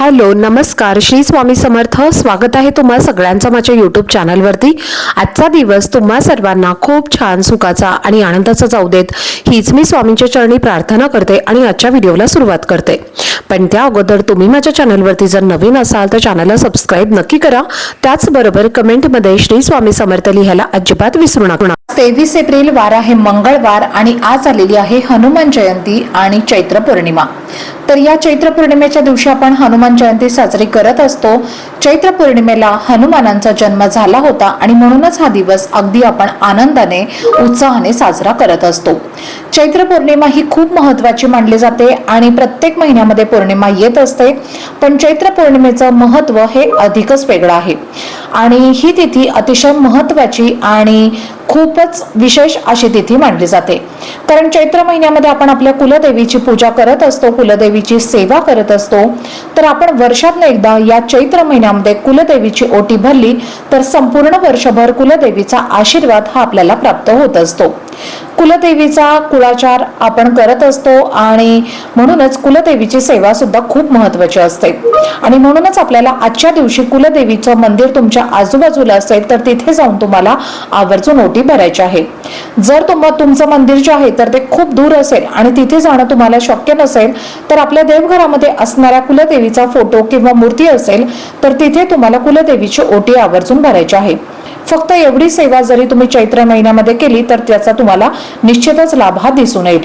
Hello नमस्कार. श्री स्वामी समर्थ. स्वागत आहे तुम्हा सगळ्यांचं माझ्या यूट्यूब चॅनलवरती आजचा दिवस तुम्हा सर्वांना खूप छान सुखाचा आणि आनंदाचा जाऊ देत. हीच मी स्वामींच्या चरणी प्रार्थना करते आणि आजच्या व्हिडिओला सुरुवात करते. पण त्या अगोदर तुम्ही माझ्या चॅनलवरती जर नवीन असाल तर चॅनलला सबस्क्राईब नक्की करा. त्याचबरोबर कमेंटमध्ये श्री स्वामी समर्थ लिहायला अजिबात विसरू नका. तेवीस एप्रिल वार आहे मंगळवार आणि आज आलेली आहे हनुमान जयंती आणि चैत्र पौर्णिमा. तर या चैत्र पौर्णिमेच्या दिवशी आपण हनुमान जयंती साजरी करत असतो. चैत्र पौर्णिमेला हनुमानांचा जन्म झाला होता आणि म्हणूनच हा दिवस अगदी आपण आनंदाने उत्साहाने साजरा करत असतो. चैत्र पौर्णिमा ही खूप महत्वाची मानली जाते आणि प्रत्येक महिन्यामध्ये पौर्णिमा येत असते. पण चैत्र पौर्णिमेचं महत्त्व हे अधिकच वेगळं आहे. आणि ही तिथी अतिशय महत्वाची आणि खूपच विशेष अशी तिथी मानली जाते. कारण चैत्र महिन्यामध्ये आपण आपल्या कुलदेवीची पूजा करत असतो कुलदेवीची सेवा करत असतो तर आपण वर्षातनं एकदा या चैत्र महिन्यामध्ये कुलदेवीची ओटी भरली तर संपूर्ण वर्षभर कुलदेवीचा आशीर्वाद हा आपल्याला प्राप्त होत असतो. कुलदेवीचा कुळाचार आपण करत असतो आणि म्हणूनच कुलदेवीची सेवा सुद्धा खूप महत्वाची असते. आणि म्हणूनच आपल्याला आजच्या दिवशी कुलदेवीचं मंदिर तुमच्या आजूबाजूला असेल तर तिथे जाऊन तुम्हाला आवर्जून ओटी भरायची आहे. जर तुम तुमचं मंदिर जे आहे तर ते खूप दूर असेल आणि तिथे जाणं तुम्हाला शक्य नसेल तर आपल्या देवघरामध्ये असणाऱ्या कुलदेवीचा फोटो किंवा मूर्ती असेल तर तिथे तुम्हाला कुलदेवीची ओटी आवर्जून भरायची आहे. फक्त एवढी सेवा जरी तुम्ही चैत्र महिन्यामध्ये केली तर त्याचा तुम्हाला निश्चितच लाभ हा दिसून येईल.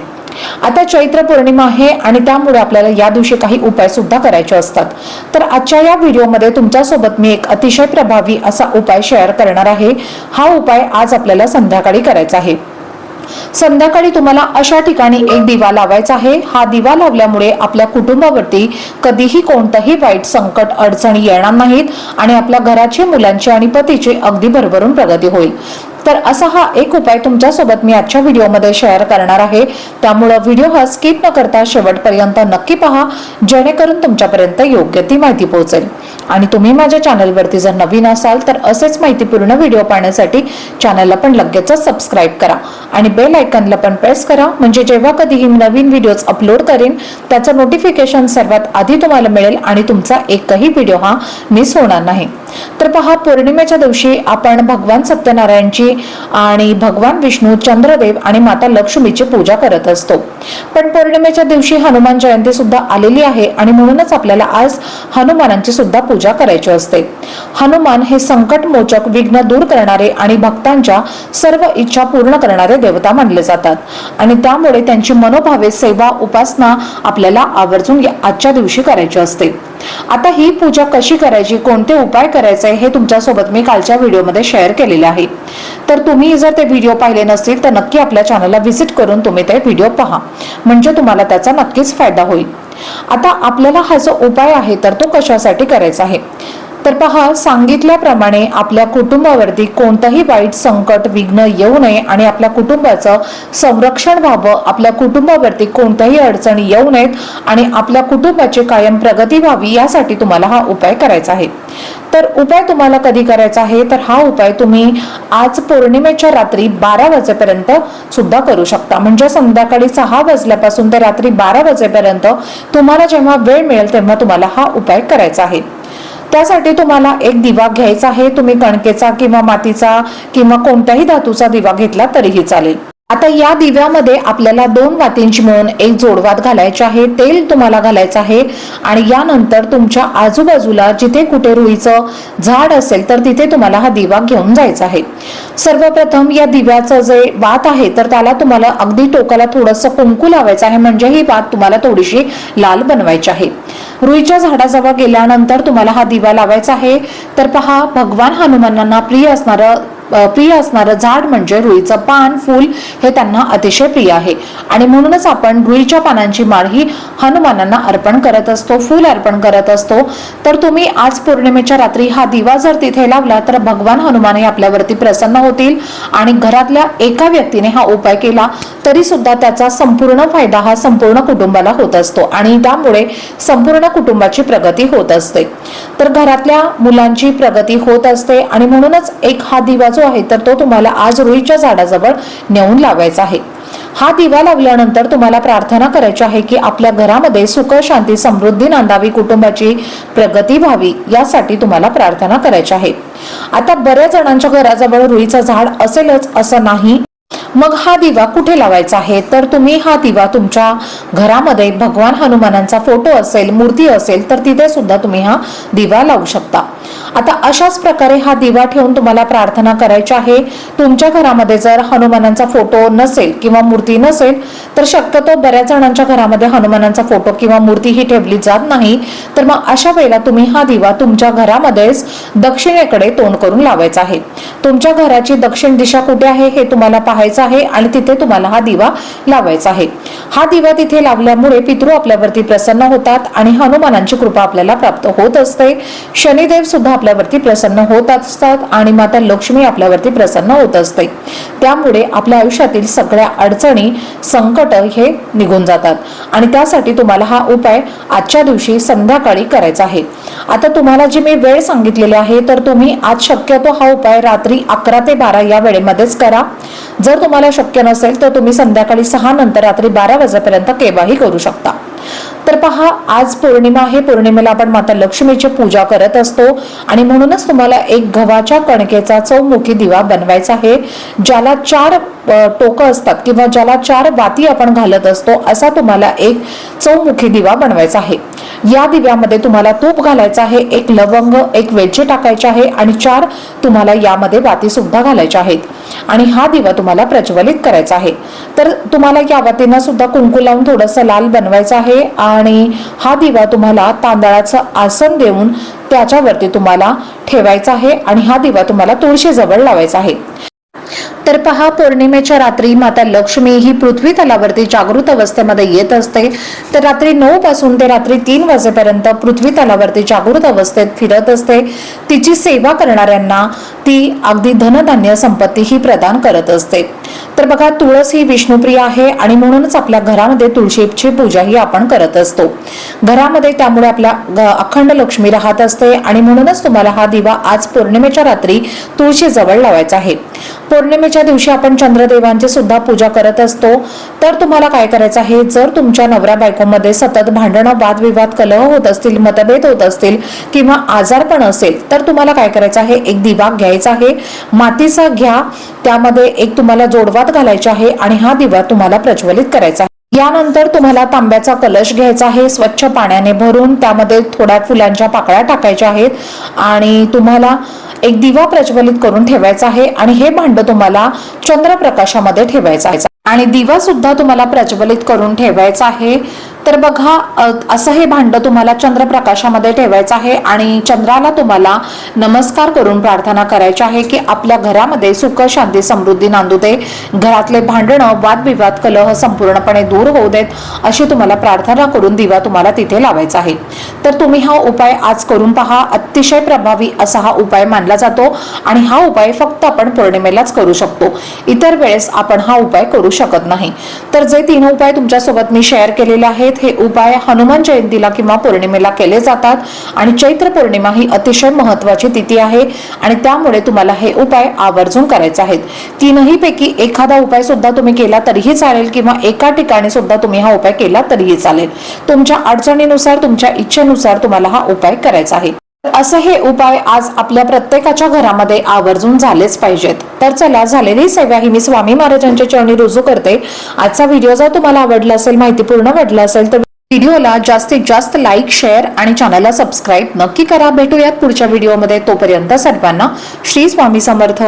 आता चैत्र पौर्णिमा आहे आणि त्यामुळे आपल्याला या दिवशी काही उपाय सुद्धा करायचे असतात. तर आजच्या या व्हिडिओमध्ये तुमच्यासोबत मी एक अतिशय प्रभावी असा उपाय शेअर करणार आहे. हा उपाय आज आपल्याला संध्याकाळी करायचा आहे. संध्याकाळी तुम्हाला अशा ठिकाणी एक दिवा लावायचा आहे. हा दिवा लावल्यामुळे आपल्या कुटुंबावरती कधीही कोणतंही वाईट संकट अडचणी येणार नाहीत आणि आपल्या घराची मुलांची आणि पतीची अगदी भरभरून प्रगती होईल. तर असा हा एक उपाय तुमच्यासोबत मी आजच्या व्हिडिओमध्ये शेअर करणार आहे. त्यामुळं व्हिडिओ हा स्किप न करता शेवटपर्यंत नक्की पहा. जेणेकरून तुमच्यापर्यंत योग्य ती माहिती पोहोचेल. आणि तुम्ही माझ्या चॅनलवरती जर नवीन असाल तर असेच माहितीपूर्ण व्हिडिओ पाहण्यासाठी चॅनलला पण लगेचच सबस्क्राईब करा. आणि बेल आयकनला पण प्रेस करा. म्हणजे जेव्हा कधीही मी नवीन व्हिडिओज अपलोड करेन त्याचं नोटिफिकेशन सर्वात आधी तुम्हाला मिळेल आणि तुमचा एकही व्हिडिओ हा मिस होणार नाही. तर पहा पौर्णिमेच्या दिवशी आपण भगवान सत्यनारायणची आणि भगवान विष्णू चंद्रदेव आणि माता लक्ष्मीची पूजा करत असतो. पण पौर्णिमेच्या दिवशी हनुमान जयंती सुद्धा आलेली आहे आणि म्हणूनच आपल्याला आज हनुमानांची सुद्धा पूजा करायची असते. हनुमान हे संकट मोचक विघ्न दूर करणारे आणि भक्तांच्या सर्व इच्छा पूर्ण करणारे देवता मानले जातात. आणि त्यामुळे त्यांची मनोभावे सेवा उपासना आपल्याला आवर्जून आजच्या दिवशी करायची असते. आता ही पूजा कशी करायची कोणते उपाय करायचे हे तुमच्यासोबत मी कालच्या व्हिडिओमध्ये शेअर केलेले आहे. तर तुम्ही जर ते व्हिडिओ पाहिले नसतील तर नक्की आपल्या चॅनलला व्हिजिट करून तुम्ही ते व्हिडिओ पहा. म्हणजे तुम्हाला त्याचा नक्कीच फायदा होईल. आता आपल्याला हा जो उपाय आहे तर तो कशासाठी करायचा आहे? तर पहा सांगितल्याप्रमाणे आपल्या कुटुंबावरती कोणतंही वाईट संकट विघ्न येऊ नये आणि आपल्या कुटुंबाचं संरक्षण व्हावं आपल्या कुटुंबावरती कोणत्याही अडचणी येऊ नयेत आणि आपल्या कुटुंबाची कायम प्रगती व्हावी यासाठी तुम्हाला हा उपाय करायचा आहे. तर उपाय तुम्हाला कधी करायचा आहे? तर हा उपाय तुम्ही आज पौर्णिमेच्या रात्री बारा वाजेपर्यंत सुद्धा करू शकता. म्हणजे संध्याकाळी सहा वाजल्यापासून ते रात्री बारा वाजेपर्यंत तुम्हाला जेव्हा वेळ मिळेल तेव्हा तुम्हाला हा उपाय करायचा आहे. त्यासाठी तुम्हाला एक दिवा घ्यायचा आहे. तुम्ही कणकेचा किंवा मातीचा किंवा कोणत्याही धातूचा दिवा घेतला तरीही चालेल. आता या दिव्यामध्ये आपल्याला दोन वातींची मिळून एक जोडवात घालायचे आहे तेल तुम्हाला घालायचं आहे आणि यानंतर तुमच्या आजूबाजूला जिथे कुठे रुईचं झाड असेल तर तिथे तुम्हाला हा दिवा घेऊन जायचा आहे. सर्वप्रथम या दिव्याचं जे वात आहे तर त्याला तुम्हाला अगदी टोकाला थोडंसं कुंकू लावायचं आहे म्हणजे ही वात तुम्हाला थोडीशी लाल बनवायची आहे. रुईच्या झाडाजवळ गेल्यानंतर तुम्हाला हा दिवा लावायचा आहे. तर पहा भगवान हनुमानांना प्रिय असणारं प्रिय असणारं झाड म्हणजे रुईचं पान फूल हे त्यांना अतिशय प्रिय आहे. आणि म्हणूनच आपण रुईच्या पानांची माळ ही हनुमानांना अर्पण करत असतो फूल अर्पण करत असतो. तर तुम्ही आज पौर्णिमेच्या रात्री हा दिवा जर तिथे लावला तर भगवान हनुमान हे आपल्यावरती प्रसन्न होतील. आणि घरातल्या एका व्यक्तीने हा उपाय केला तरी सुद्धा त्याचा संपूर्ण फायदा हा संपूर्ण कुटुंबाला होत असतो. आणि त्यामुळे संपूर्ण कुटुंबाची प्रगती होत असते. तर घरातल्या मुलांची प्रगती होत असते आणि म्हणूनच एक हा दिवा जो आहे तर तो तुम्हाला आज रुईच्या झाडाजवळ नेऊन लावायचा आहे. हा दिवा लावल्यानंतर तुम्हाला प्रार्थना करायची आहे की आपल्या घरामध्ये सुख शांती समृद्धी नांदावी कुटुंबाची प्रगती व्हावी यासाठी तुम्हाला प्रार्थना करायची आहे. आता बऱ्याच जणांच्या घराजवळ रुईचं झाड असेलच असं नाही. मग हा दिवा कुठे लावायचा आहे? तर तुम्ही हा दिवा तुमच्या घरामध्ये भगवान हनुमानांचा फोटो असेल मूर्ती असेल तर तिथे सुद्धा तुम्ही हा दिवा लावू शकता. आता अशाच प्रकारे हा दिवा ठेवून तुम्हाला प्रार्थना करायची आहे. तुमच्या घरामध्ये जर हनुमानांचा फोटो नसेल किंवा मूर्ती नसेल तर शक्यतो बऱ्याच जणांच्या घरामध्ये हनुमानांचा फोटो किंवा मूर्ती ही ठेवली जात नाही. तर मग अशा वेळेला तुम्ही हा दिवा तुमच्या घरामध्येच दक्षिणेकडे तोंड करून लावायचा आहे. तुमच्या घराची दक्षिण दिशा कुठे आहे हे तुम्हाला पाहायचं आहे आणि तिथे तुम्हाला हा दिवा लावायचा आहे. हा दिवा तिथे लावल्यामुळे पितृ आपल्यावरती प्रसन्न होतात आणि हनुमानांची कृपा आपल्याला प्राप्त होत असते. शनिदेव सुद्धा आपल्यावरती प्रसन्न होत असतात आणि माता लक्ष्मी आपल्यावरती प्रसन्न होत असते. त्यामुळे आपल्या आयुष्यातील सगळ्या अडचणी संकट हे निघून जातात. आणि त्यासाठी तुम्हाला हा उपाय आजच्या दिवशी संध्याकाळी करायचा आहे. आता तुम्हाला जी मी वेळ सांगितलेली आहे तर तुम्ही आज शक्यतो हा उपाय रात्री अकरा ते बारा या वेळेमध्येच करा. जर तुम्हाला शक्य नसेल तर तुम्ही संध्याकाळी सहा नंतर रात्री बारा वाजेपर्यंत केव्हाही करू शकता. तर पहा आज पौर्णिमा आहे. पौर्णिमेला आपण माता लक्ष्मीची पूजा करत असतो. आणि म्हणूनच तुम्हाला एक गव्हाच्या कणकेचा चौमुखी दिवा बनवायचा आहे ज्याला चार टोकं असतात किंवा ज्याला चार वाती आपण घालत असतो असा तुम्हाला एक चौमुखी दिवा बनवायचा आहे. या दिव्यामध्ये तुम्हाला तूप घालायचं आहे एक लवंग एक वेलची टाकायचे आहे आणि चार तुम्हाला यामध्ये वाती सुद्धा घालायच्या आहेत. आणि हा दिवा तुम्हाला प्रज्वलित करायचा आहे. तर तुम्हाला या वतीनं सुद्धा कुंकू लावून थोडंसं लाल बनवायचं आहे आणि हा दिवा तुम्हाला तांदळाचं आसन देऊन त्याच्यावरती तुम्हाला ठेवायचा आहे आणि हा दिवा तुम्हाला तुळशीजवळ लावायचा आहे. तर पहा पौर्णिमेच्या रात्री माता लक्ष्मी ही पृथ्वी तलावरती जागृत अवस्थेमध्ये येत असते. तर रात्री नऊ पासून ते रात्री तीन वाजेपर्यंत पृथ्वी तलावरती जागृत अवस्थेत फिरत असते. तिची सेवा करणाऱ्यांना ती अगदी धनधान्य संपत्ती ही प्रदान करत असते. तर बघा तुळस ही विष्णुप्रिय आहे आणि म्हणूनच आपल्या घरामध्ये तुळशीची पूजा ही आपण करत असतो. घरामध्ये त्यामुळे आपल्या ग- अखंड लक्ष्मी राहत असते आणि म्हणूनच तुम्हाला हा दिवा आज पौर्णिमेच्या रात्री तुळशीजवळ लावायचा आहे. पौर्णिमेच्या दिवशी आपण चंद्रदेवांची सुद्धा पूजा करत असतो. तर तुम्हाला काय करायचं आहे? जर तुमच्या नवऱ्या बायकोमध्ये सतत भांडणं वादविवाद कलह होत असतील मतभेद होत असतील किंवा आजारपण असेल तर तुम्हाला काय करायचं आहे? एक दिवा घ्यायचा आहे. मातीचा घ्या. त्यामध्ये एक तुम्हाला जोडवात घालायचा आहे आणि हा दिवा तुम्हाला प्रज्वलित करायचा आहे. यानंतर तुम्हाला तांब्याचा कलश घ्यायचा आहे. स्वच्छ पाण्याने भरून त्यामध्ये थोड्या फुलांच्या पाकळ्या टाकायच्या आहेत आणि तुम्हाला एक दिवा प्रज्वलित करून ठेवायचा आहे आणि हे भांड तुम्हाला चंद्रप्रकाशामध्ये ठेवायचं आहे. आणि दिवा सुद्धा तुम्हाला प्रज्वलित करून ठेवायचा आहे. तर बघा असं हे भांड तुम्हाला चंद्रप्रकाशामध्ये ठेवायचं आहे आणि चंद्राला तुम्हाला नमस्कार करून प्रार्थना करायची आहे की आपल्या घरामध्ये सुख शांती समृद्धी नांदू दे. घरातले भांडणं वादविवाद कलह संपूर्णपणे दूर होऊ देत अशी तुम्हाला प्रार्थना करून दिवा तुम्हाला तिथे लावायचा आहे. तर तुम्ही हा उपाय आज करून पहा. अतिशय प्रभावी असा हा उपाय मानला जातो आणि हा उपाय फक्त आपण पौर्णिमेलाच करू शकतो. इतर वेळेस आपण हा उपाय करू शकत नाही. तर जे तीन उपाय तुमच्यासोबत मी शेअर केलेले आहेत हे उपाय हनुमान जयंतीला किंवा पौर्णिमेला केले जातात आणि चैत्र पौर्णिमा ही अतिशय महत्वाची तिथी आहे आणि त्यामुळे तुम्हाला हे उपाय आवर्जून करायचे आहेत. तीनही पैकी एखादा उपाय सुद्धा तुम्ही केला तरीही चालेल किंवा एका ठिकाणी सुद्धा तुम्ही हा उपाय केला तरीही चालेल. तुमच्या अडचणीनुसार तुमच्या इच्छेनुसार तुम्हाला हा उपाय करायचा आहे. असं हे उपाय आज आपल्या प्रत्येकाच्या घरामध्ये आवर्जून झालेच पाहिजेत. तर चला झालेली सेवा ही मी स्वामी महाराजांच्या चरणी रुजू करते. आजचा व्हिडिओ जर तुम्हाला आवडला असेल माहितीपूर्ण वाटला असेल तर व्हिडिओला जास्तीत जास्त लाईक शेअर आणि चॅनलला सबस्क्राईब नक्की करा. भेटूयात पुढच्या व्हिडिओमध्ये. तोपर्यंत सर्वांना श्री स्वामी समर्थ.